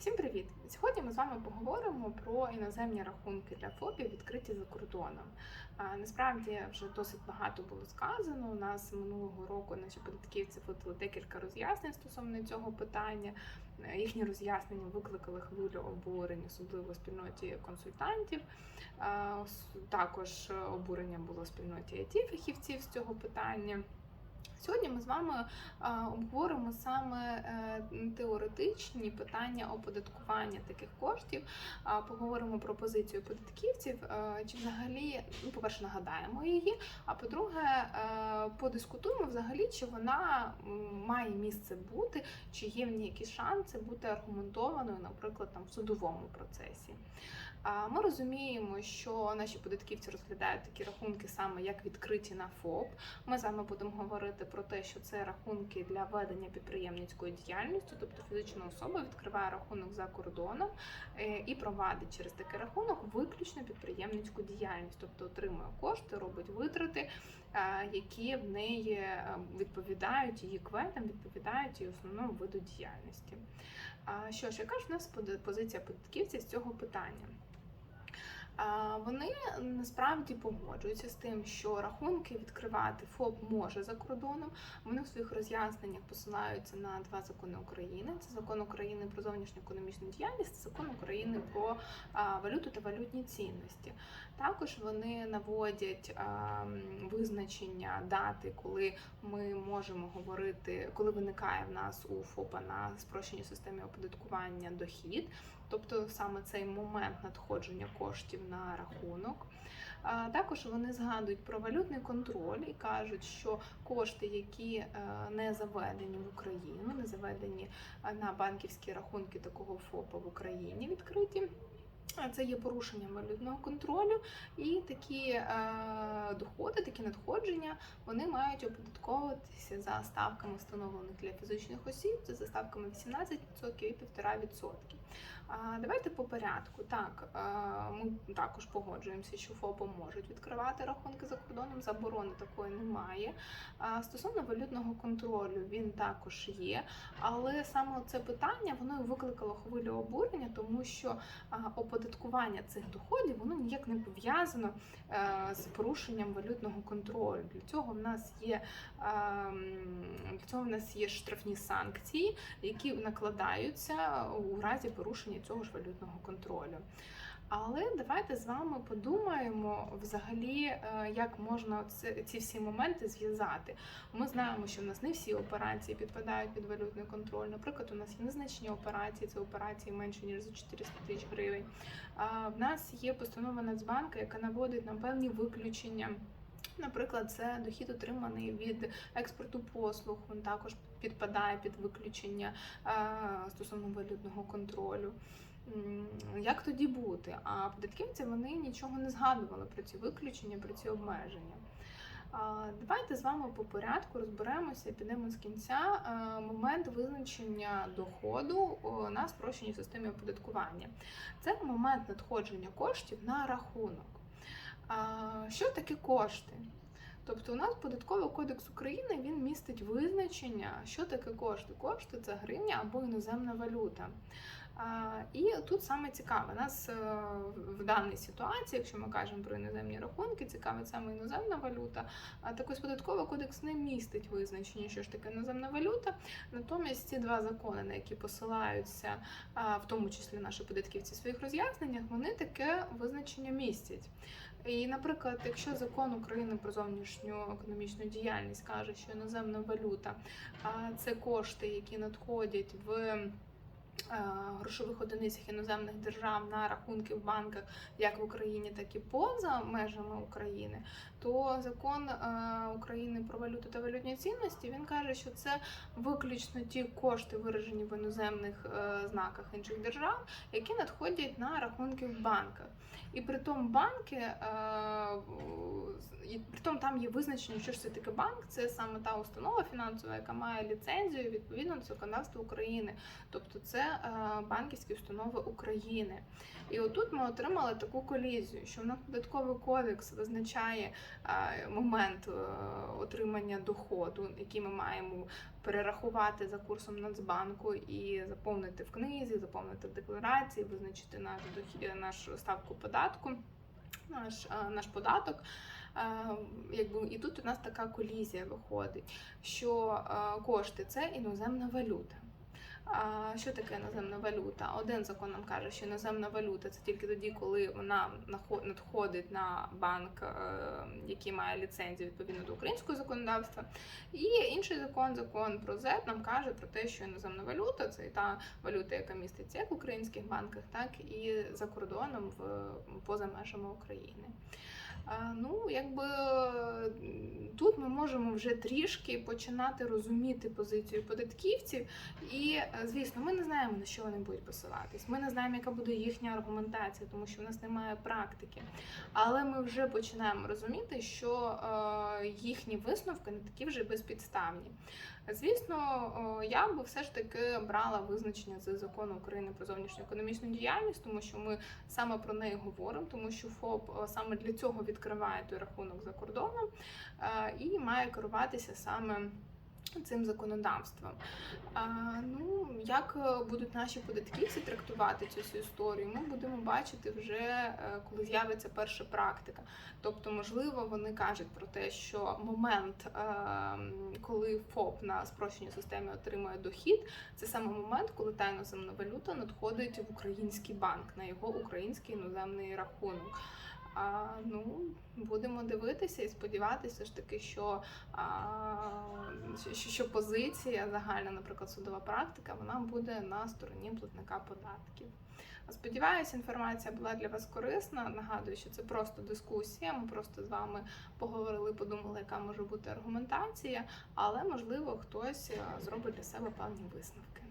Всім привіт! Сьогодні ми з вами поговоримо про іноземні рахунки для ФОПів, відкриті за кордоном. Насправді вже досить багато було сказано. У нас минулого року наші податківці видали декілька роз'яснень стосовно цього питання. Їхні роз'яснення викликали хвилю обурень, особливо в спільноті консультантів. Також обурення було в спільноті it фахівців з цього питання. Сьогодні ми з вами обговоримо саме е, теоретичні питання оподаткування таких коштів. Поговоримо про позицію податківців, е, чи взагалі, ну, по-перше, нагадаємо її. А по-друге, е, подискутуємо взагалі, чи вона має місце бути, чи є в ній якісь шанси бути аргументованою, наприклад, там в судовому процесі. Ми розуміємо, що наші податківці розглядають такі рахунки саме як відкриті на ФОП. Ми з вами будемо говорити про те, що це рахунки для ведення підприємницької діяльності, тобто фізична особа відкриває рахунок за кордоном е, і провадить через такий рахунок виключно підприємницьку діяльність, тобто отримує кошти, робить витрати, е, які в неї е, відповідають її кветам, відповідають її основному виду діяльності. Що ж, яка ж в нас позиція податківців з цього питання? Вони насправді погоджуються з тим, що рахунки відкривати ФОП може за кордоном. Вони в своїх роз'ясненнях посилаються на два закони України: це закон України про зовнішню економічну діяльність, це закон України про валюту та валютні цінності. Також вони наводять визначення дати, коли ми можемо говорити, коли виникає в нас у ФОПа на спрощеній системі оподаткування дохід, тобто саме цей момент надходження коштів на рахунок. Також вони згадують про валютний контроль і кажуть, що кошти, які е, не заведені в Україну, не заведені на банківські рахунки такого ФОПа в Україні відкриті. Це є порушенням валютного контролю, і такі е, доходи, такі надходження, вони мають оподатковуватися за ставками, встановлених для фізичних осіб, це за ставками 18% і 1,5%. Давайте по порядку. Так, ми також погоджуємося, що ФОПи можуть відкривати рахунки за кордоном. Заборони такої немає. Стосовно валютного контролю, він також є. Але саме це питання воно викликало хвилю обурення, тому що оподаткування цих доходів воно ніяк не пов'язано е, з порушенням валютного контролю. Для цього в нас є для цього в нас є штрафні санкції, які накладаються у разі порушення цього ж валютного контролю. Але давайте з вами подумаємо взагалі, е, як можна ці всі моменти зв'язати. Ми знаємо, що в нас не всі операції підпадають під валютний контроль. Наприклад, у нас є незначні операції, це операції менше ніж за 400 тисяч гривень. В нас є постанова Нацбанка, яка наводить нам певні виключення. Наприклад, це дохід отриманий від експорту послуг. Він також підпадає під виключення е, стосовно валютного контролю. Як тоді бути? А податківці вони нічого не згадували про ці виключення, про ці обмеження. Давайте з вами по порядку розберемося, підемо з кінця е, момент визначення доходу на спрощеній системі оподаткування. Це момент надходження коштів на рахунок. Що таке кошти? Тобто у нас податковий кодекс України він містить визначення, що таке кошти. Кошти це гривня або іноземна валюта. І тут саме цікаве, нас е, в даній ситуації, якщо ми кажемо про іноземні рахунки, цікавить саме іноземна валюта. А також податковий кодекс не містить визначення, що ж таке іноземна валюта. Натомість ці два закони, на які посилаються, в тому числі наші податківці в своїх роз'ясненнях, вони таке визначення містять. І, наприклад, якщо закон України про зовнішню економічну діяльність каже, що іноземна валюта це кошти, які надходять в грошових одиницях іноземних держав на рахунки в банках як в Україні, так і поза межами України, то закон е, України про валюту та валютні цінності він каже, що це виключно ті кошти, виражені в іноземних е, знаках інших держав, які надходять на рахунки в банках. І при тому банки, е, і при тому там є визначення, що ж це таке банк. Це саме та установа фінансова, яка має ліцензію відповідно до законодавства України. Тобто це е, банківські установи України. І отут ми отримали таку колізію, що в нас податковий кодекс визначає е, момент е, отримання доходу, який ми маємо перерахувати за курсом Нацбанку і заповнити в книзі, заповнити в декларації, визначити наш дохід, нашу ставку податку, наш, наш податок. Якби і тут у нас така колізія виходить, що кошти це іноземна валюта. А що таке іноземна валюта? Один закон нам каже, що іноземна валюта це тільки тоді, коли вона надходить на банк, е, який має ліцензію відповідно до українського законодавства. І інший закон, закон про ЗЕП, нам каже про те, що іноземна валюта це та валюта, яка міститься як в українських банках, так і за кордоном в поза межами України. Ну, якби тут ми можемо вже трішки починати розуміти позицію податківців, і е, звісно, ми не знаємо на що вони будуть посилатись. Ми не знаємо, яка буде їхня аргументація, тому що в нас немає практики. Але ми вже починаємо розуміти, що е, їхні висновки не такі вже безпідставні. Звісно, я би все ж таки брала визначення з закону України про зовнішню економічну діяльність, тому що ми саме про неї говоримо, тому що ФОП саме для цього відкриває той рахунок за кордоном е, і має керуватися саме. Цим законодавством. А, ну, як е, будуть наші податківці трактувати цю всю історію, ми будемо бачити вже е, коли з'явиться перша практика. Тобто, можливо, вони кажуть про те, що момент, е, коли ФОП на спрощеній системі отримує дохід, це саме момент, коли та іноземна валюта надходить в український банк на його український іноземний рахунок. А, ну, будемо дивитися і сподіватися ж таки, що, а, що, що позиція загальна, наприклад, судова практика, вона буде на стороні платника податків. Сподіваюся, інформація була для вас корисна. Нагадую, що це просто дискусія. Ми просто з вами поговорили, подумали, яка може бути аргументація, але можливо хтось зробить для себе певні висновки.